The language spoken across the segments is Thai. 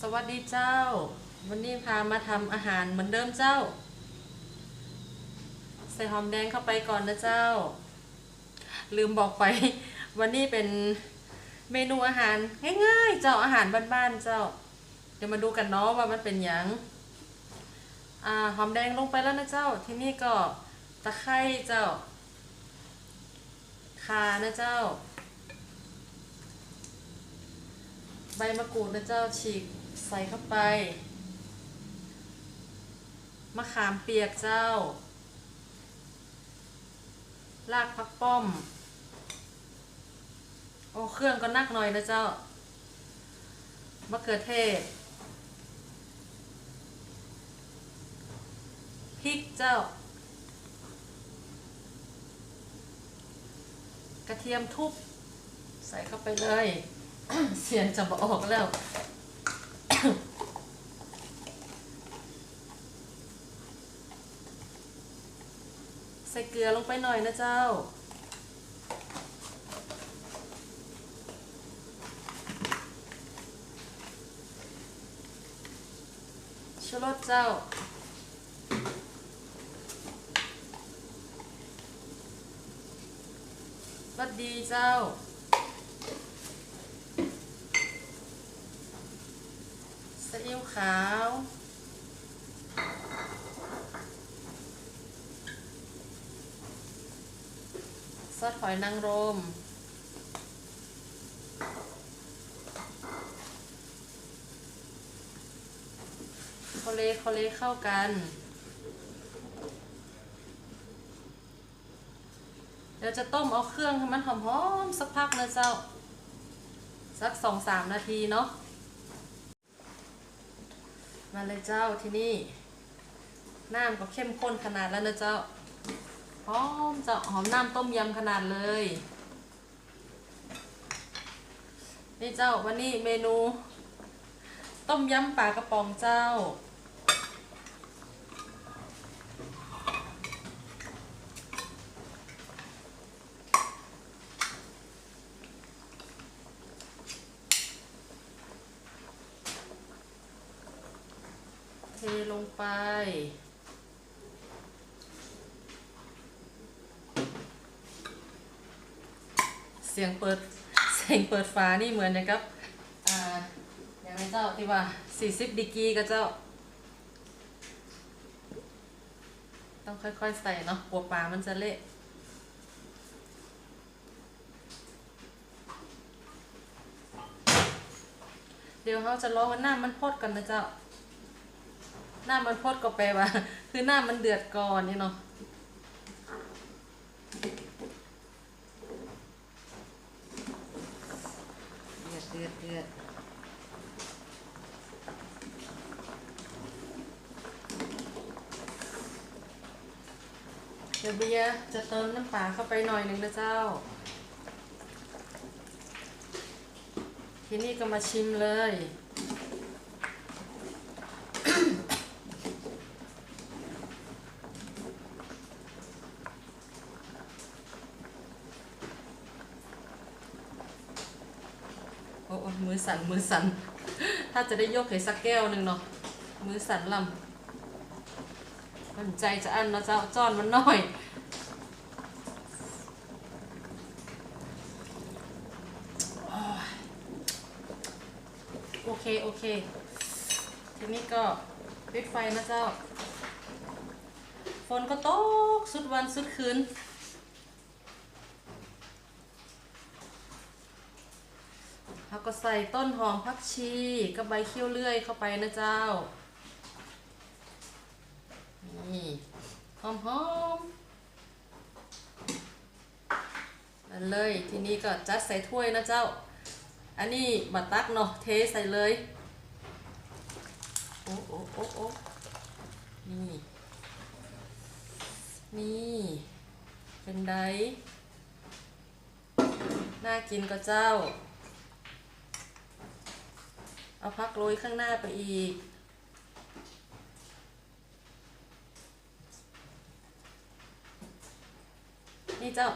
สวัสดีเจ้า วันนี้พามาทำอาหารเหมือนเดิมเจ้า ใส่หอมแดงเข้าไปก่อนนะเจ้า ลืมบอกไป วันนี้เป็นเมนูอาหารง่ายๆ เจ้าอาหารบ้านๆเจ้า เดี๋ยวมาดูกันเนาะว่ามันเป็นหยังอ่าหอมแดงลงไปแล้วนะเจ้า ที่นี่ก็ตะไคร้เจ้าข่านะเจ้า ใบมะกรูดนะเจ้าฉีกใส่เข้าไปมะขามเปียกเจ้ารากผักป้อม โอ้เครื่องก็นักหน่อยนะเจ้ามะเขือเทศพริกเจ้า กระเทียมทุบใส่เข้าไปเลย เสียงจะบออกแล้วใส่เกลือลงไปหน่อยนะเจ้าชูรสเจ้ารสดีเจ้า ซีอิ๊ว ขาว ซอสหอยนางรมโคเลโคเลเข้ากัน เดี๋ยวจะต้มเอาเครื่องให้มันหอมๆสักพักนะเจ้า สักสองสามนาทีเนาะ มาเลยเจ้าที่นี่ น้ำก็เข้มข้นขนาดแล้วนะเจ้า หอมเจ้าหอมน้ำต้มยำขนาดเลย นี่เจ้าวันนี้เมนู ต้มยำปลากระป๋องเจ้า ลงไป เสียงเปิด เสียงเปิดฝานี่เหมือนนะครับ อ่า อย่างไรเจ้าที่ว่า 40ดีกีก็เจ้า ต้องค่อยๆใส่เนาะกลัวปลามันจะเละเดี๋ยวเขาจะรอว่าน้ำมันพดกันนะเจ้า น้ามันพดก็แปลว่า คือหน้ามันเดือดก่อนนี่เนาะเดือดเดือดเดือดเดี๋ยวเบียร์จะเติมน้ำปลาเข้าไปหน่อยหนึ่งนะเจ้า ทีนี้ก็มาชิมเลย มือสั่นมือสั่นถ้าจะได้ยกให้สักแก้วหนึ่งเนาะมือสั่นลำมันใจจะอันเนาะเจ้าจ้อนมันน่อยโอเค โอเค ทีนี้ก็ปิดไฟนะเจ้า ฝนก็ตก สุดวันสุดคืน เราก็ใส่ต้นหอมผักชีกับใบเขี้ยวเลื่อยเข้าไปนะเจ้า นี่หอมหอมอันเลยทีนี้ก็จัดใส่ถ้วยนะเจ้า อันนี้มาตักเนาะเทใส่เลย โอ้โอ้โอ้โอ้นี่นี่เป็นไดน่ากินก็เจ้า เอาพักโรยข้างหน้าไปอีก นี่เจ้า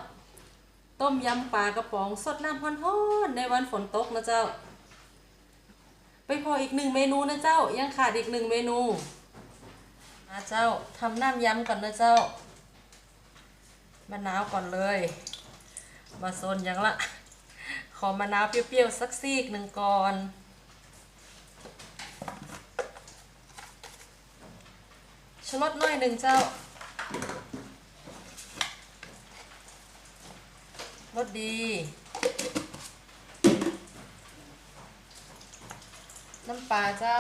ต้มยำปลากระป๋องสดน้ำฮ้อนๆในวันฝนตกนะเจ้า ไปพออีกหนึ่งเมนูนะเจ้า ยังขาดอีกหนึ่งเมนูมาเจ้าทำน้ำยำก่อนนะเจ้ามะนาวก่อนเลย มาโซนยังละ ขอมะนาวเปรี้ยวๆสักซีกหนึ่งก่อน ชลดน่อยหนึ่งเจ้า รสดี น้ำปลาเจ้า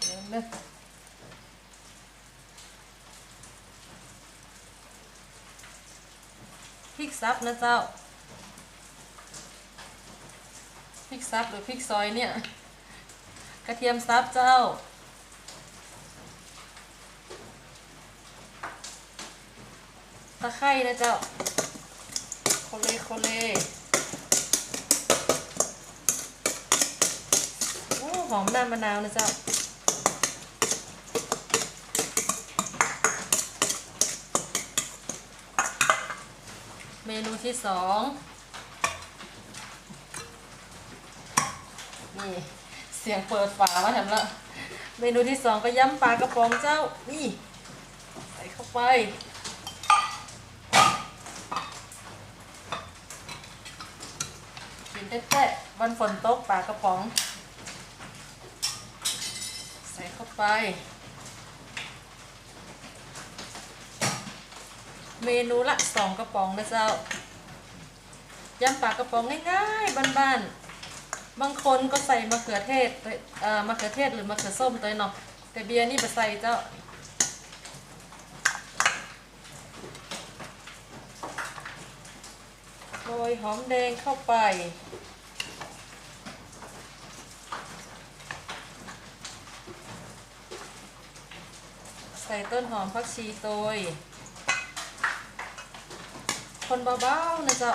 เดี๋ยวนะพริกซับนะเจ้า พริกซับหรือพริกซอยเนี่ย กระเทียมซับเจ้า ตะไคร้นะเจ้า โคเลโคเลโอ้หอมน้ำมะนาวนะเจ้าเมนูที่สอง นี่เสียงเปิดฝามาแถมละเมนูที่สองก็ยำปลากระป๋องเจ้า นี่ ใส่เข้าไป กินแท้ๆวันฝนตกปลากระป๋อง ใส่เข้าไป เมนูละสองกระป๋องนะเจ้า ยำปลากระป๋องง่ายๆ บ้านๆ บางคนก็ใส่มะเขือเทศเอ่อมะเขือเทศหรือมะเขือส้มตัวเนาะแต่เบียร์นี่ไปใส่เจ้าโรยหอมแดงเข้าไปใส่ต้นหอมผักชีโตย คนเบาๆนะจ๊ะ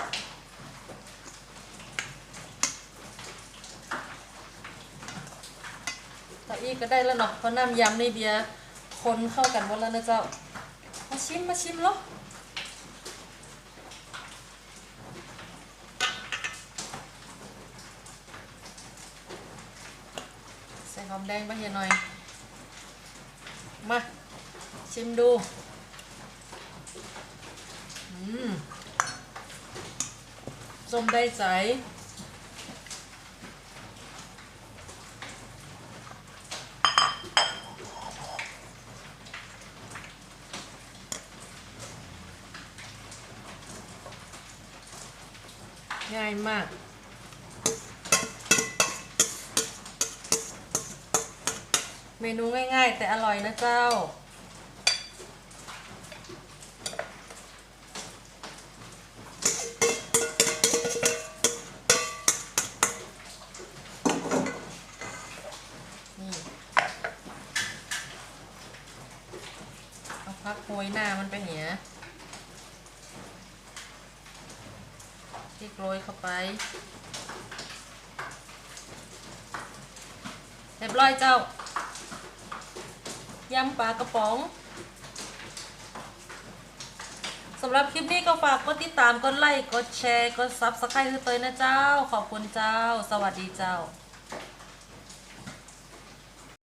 ต่ออีกก็ได้แล้วเนาะเพราะน้ำยำในเบียร์คนเข้ากันหมดแล้วนะเจ้า มาชิมมาชิมเหรอใส่หอมแดงไปเฮียหน่อย มา ชิมดูอืมส้มได้ใจ ง่ายมาก เมนูง่ายๆ แต่อร่อยนะเจ้า นี่ เอาพักโรยหน้ามันไปเหีย ริกโรยเข้าไปเรียบร้อยเจ้ายำปลากระป๋องสำหรับคลิปนี้ก็ฝากกดติดตามกดไลค์กดแชร์กดซับสไครต์ให้เตยนะเจ้า ขอบคุณเจ้า สวัสดีเจ้า